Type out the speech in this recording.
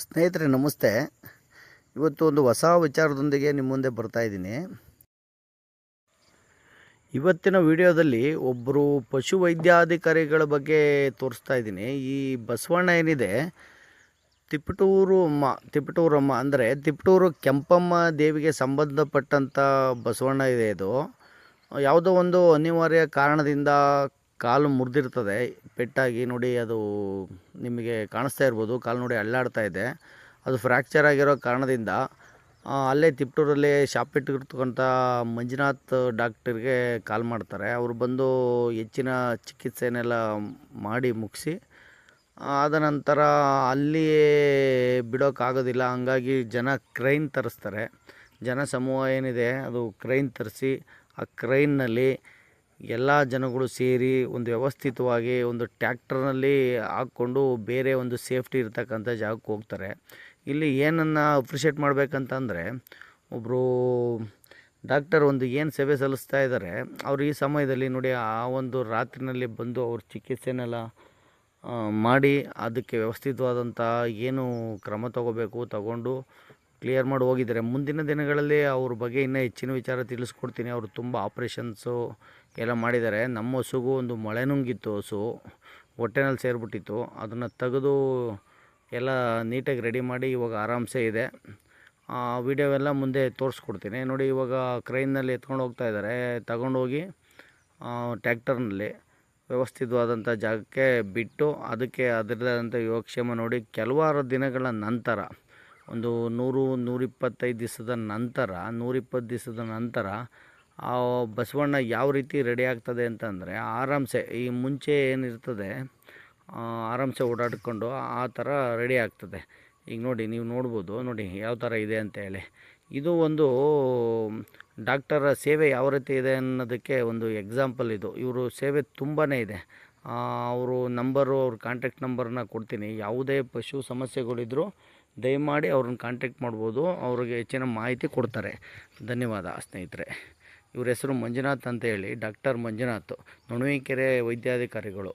ಸ್ನೇಹಿತರೆ, ನಮಸ್ತೆ. ಇವತ್ತು ಒಂದು ಹೊಸ ವಿಚಾರದೊಂದಿಗೆ ನಿಮ್ಮ ಮುಂದೆ ಬರ್ತಾ ಇದ್ದೀನಿ. ಇವತ್ತಿನ ವಿಡಿಯೋದಲ್ಲಿ ಒಬ್ಬರು ಪಶು ವೈದ್ಯಾಧಿಕಾರಿಗಳ ಬಗ್ಗೆ ತೋರಿಸ್ತಾ ಇದ್ದೀನಿ. ಈ ಬಸವಣ್ಣ ಏನಿದೆ? ತಿಪ್ಪಟೂರು ಅಮ್ಮ, ತಿಪಟೂರು ಅಮ್ಮ ಅಂದರೆ ತಿಪಟೂರು ಕೆಂಪಮ್ಮ ದೇವಿಗೆ ಸಂಬಂಧಪಟ್ಟಂಥ ಬಸವಣ್ಣ ಇದೆ ಇದು. ಯಾವುದೋ ಒಂದು ಅನಿವಾರ್ಯ ಕಾರಣದಿಂದ ಕಾಲು ಮುರಿದಿರ್ತದೆ, ಪೆಟ್ಟಾಗಿ ನೋಡಿ ಅದು ನಿಮಗೆ ಕಾಣಿಸ್ತಾ ಇರ್ಬೋದು, ಕಾಲು ನೋಡಿ ಅಳ್ಳಾಡ್ತಾ ಇದೆ. ಅದು ಫ್ರ್ಯಾಕ್ಚರ್ ಆಗಿರೋ ಕಾರಣದಿಂದ ಅಲ್ಲೇ ತಿಪ್ಟೂರಲ್ಲಿ ಶಾಪ್ ಇಟ್ಟಿರ್ತಕ್ಕಂಥ ಮಂಜುನಾಥ್ ಡಾಕ್ಟರ್ಗೆ ಕಾಲ್ ಮಾಡ್ತಾರೆ. ಅವರು ಬಂದು ಹೆಚ್ಚಿನ ಚಿಕಿತ್ಸೆನೆಲ್ಲ ಮಾಡಿ ಮುಗಿಸಿ, ಆದ ನಂತರ ಅಲ್ಲಿಯೇ ಬಿಡೋಕ್ಕಾಗೋದಿಲ್ಲ ಹಂಗಾಗಿ ಜನ ಕ್ರೈನ್ ತರಿಸ್ತಾರೆ. ಜನ ಸಮೂಹ ಏನಿದೆ, ಅದು ಕ್ರೈನ್ ತರಿಸಿ, ಆ ಕ್ರೈನ್ನಲ್ಲಿ ಎಲ್ಲ ಜನಗಳು ಸೇರಿ ಒಂದು ವ್ಯವಸ್ಥಿತವಾಗಿ ಒಂದು ಟ್ಯಾಕ್ಟರ್ನಲ್ಲಿ ಹಾಕ್ಕೊಂಡು ಬೇರೆ ಒಂದು ಸೇಫ್ಟಿ ಇರ್ತಕ್ಕಂಥ ಜಾಗಕ್ಕೆ ಹೋಗ್ತಾರೆ. ಇಲ್ಲಿ ಏನನ್ನು ಅಪ್ರಿಷಿಯೇಟ್ ಮಾಡಬೇಕಂತಂದರೆ ಒಬ್ಬರು ಡಾಕ್ಟರ್ ಒಂದು ಏನು ಸೇವೆ ಸಲ್ಲಿಸ್ತಾ ಇದ್ದಾರೆ ಅವರು ಈ ಸಮಯದಲ್ಲಿ ನೋಡಿ ಆ ಒಂದು ರಾತ್ರಿನಲ್ಲಿ ಬಂದು ಅವ್ರ ಚಿಕಿತ್ಸೆನೆಲ್ಲ ಮಾಡಿ ಅದಕ್ಕೆ ವ್ಯವಸ್ಥಿತವಾದಂಥ ಏನು ಕ್ರಮ ತಗೋಬೇಕು ತಗೊಂಡು ಕ್ಲಿಯರ್ ಮಾಡಿ ಹೋಗಿದ್ದಾರೆ. ಮುಂದಿನ ದಿನಗಳಲ್ಲಿ ಅವ್ರ ಬಗ್ಗೆ ಇನ್ನೂ ಹೆಚ್ಚಿನ ವಿಚಾರ ತಿಳಿಸ್ಕೊಡ್ತೀನಿ. ಅವರು ತುಂಬ ಆಪ್ರೇಷನ್ಸು ಎಲ್ಲ ಮಾಡಿದ್ದಾರೆ. ನಮ್ಮ ಹಸುಗೂ ಒಂದು ಮೊಳೆ ನುಂಗಿತ್ತು ಹಸು. ಹೊಟ್ಟೆನಲ್ಲಿ ಸೇರಿಬಿಟ್ಟಿತ್ತು. ಅದನ್ನು ತೆಗೆದು ಎಲ್ಲ ನೀಟಾಗಿ ರೆಡಿ ಮಾಡಿ ಇವಾಗ ಆರಾಮ್ಸೆ ಇದೆ. ವಿಡಿಯೋ ಎಲ್ಲ ಮುಂದೆ ತೋರಿಸ್ಕೊಡ್ತೀನಿ. ನೋಡಿ, ಇವಾಗ ಕ್ರೈನ್ನಲ್ಲಿ ಎತ್ಕೊಂಡು ಹೋಗ್ತಾ ಇದ್ದಾರೆ. ತಗೊಂಡೋಗಿ ಟ್ಯಾಕ್ಟರ್ನಲ್ಲಿ ವ್ಯವಸ್ಥಿತವಾದಂಥ ಜಾಗಕ್ಕೆ ಬಿಟ್ಟು ಅದಕ್ಕೆ ಅದರದಾದಂಥ ಯೋಗಕ್ಷೇಮ ನೋಡಿ, ಕೆಲವಾರು ದಿನಗಳ ನಂತರ, ಒಂದು ನೂರು, ನೂರಿಪ್ಪತ್ತೈದು ದಿವಸದ ನಂತರ, ನೂರಿಪ್ಪತ್ತು ದಿವಸದ ನಂತರ ಆ ಬಸವಣ್ಣ ಯಾವ ರೀತಿ ರೆಡಿ ಆಗ್ತದೆ ಅಂತಂದರೆ ಆರಾಮ್ಸೆ, ಈ ಮುಂಚೆ ಏನಿರ್ತದೆ ಆರಾಮ್ಸೆ ಓಡಾಡಿಕೊಂಡು ಆ ಥರ ರೆಡಿ ಆಗ್ತದೆ. ಈಗ ನೋಡಿ, ನೀವು ನೋಡ್ಬೋದು, ನೋಡಿ ಯಾವ ಥರ ಇದೆ ಅಂತ ಹೇಳಿ. ಇದು ಒಂದು ಡಾಕ್ಟರ ಸೇವೆ ಯಾವ ರೀತಿ ಇದೆ ಅನ್ನೋದಕ್ಕೆ ಒಂದು ಎಕ್ಸಾಂಪಲ್ ಇದು. ಇವರು ಸೇವೆ ತುಂಬಾ ಇದೆ. ಅವರು ನಂಬರು ಅವ್ರ ಕಾಂಟ್ಯಾಕ್ಟ್ ನಂಬರನ್ನ ಕೊಡ್ತೀನಿ. ಯಾವುದೇ ಪಶು ಸಮಸ್ಯೆಗಳಿದ್ದರೂ ದಯಮಾಡಿ ಅವ್ರನ್ನ ಕಾಂಟ್ಯಾಕ್ಟ್ ಮಾಡ್ಬೋದು, ಅವ್ರಿಗೆ ಹೆಚ್ಚಿನ ಮಾಹಿತಿ ಕೊಡ್ತಾರೆ. ಧನ್ಯವಾದ ಸ್ನೇಹಿತರೆ. ಇವ್ರ ಹೆಸರು ಮಂಜುನಾಥ್ ಅಂತ ಹೇಳಿ ಡಾಕ್ಟರ್ ಮಂಜುನಾಥ್ ನೊಣವಿಕೆರೆ ವೈದ್ಯಾಧಿಕಾರಿಗಳು.